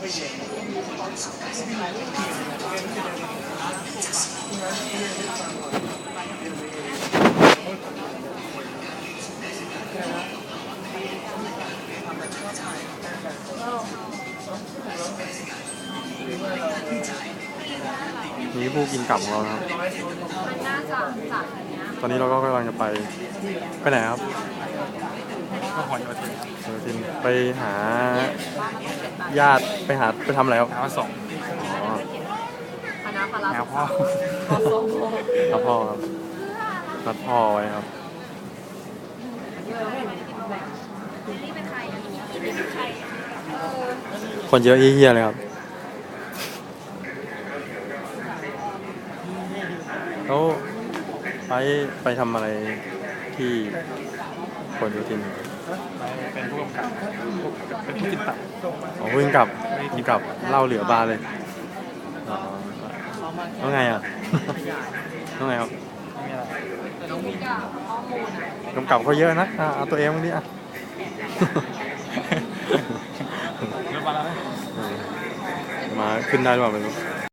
นี่ผู้กินกลับของเรานะครับ มันน่าจะจากอันเนี้ยตอนนี้เราก็กำลังจะไป ไปไหนครับก็หอยโยธินครับเดี๋ยวทินไปหา ญาติไปหาไปทำอะไรครับน้ำมาส่งอ๋อคณะพละแนศึวกพ่อษาขอส่งรับพ่อครับนัดพ่อไว้ครับนี่เป็นใครอะนี่เป็นใครเออคนเยอะเฮี้ยๆเลยครับแล้วไปไปทำอะไรที่คนโยธิน เป็นผู้กำกับเป็นผู้ติดตัดอ๋อเพิ่งกลับเพิ่งกลับเหล่าเหลือบาร์เลยอ๋อแล้วไงอะแล้วไงครับไม่มีอะไรทุกอย่างข้อมูลอะกำกับเขาเยอะนะอะเอาตัวเองบ้างดิอะเรื่องมาแล้วนะเออมาขึ้นได้หรือเปล่าไม่รู้เ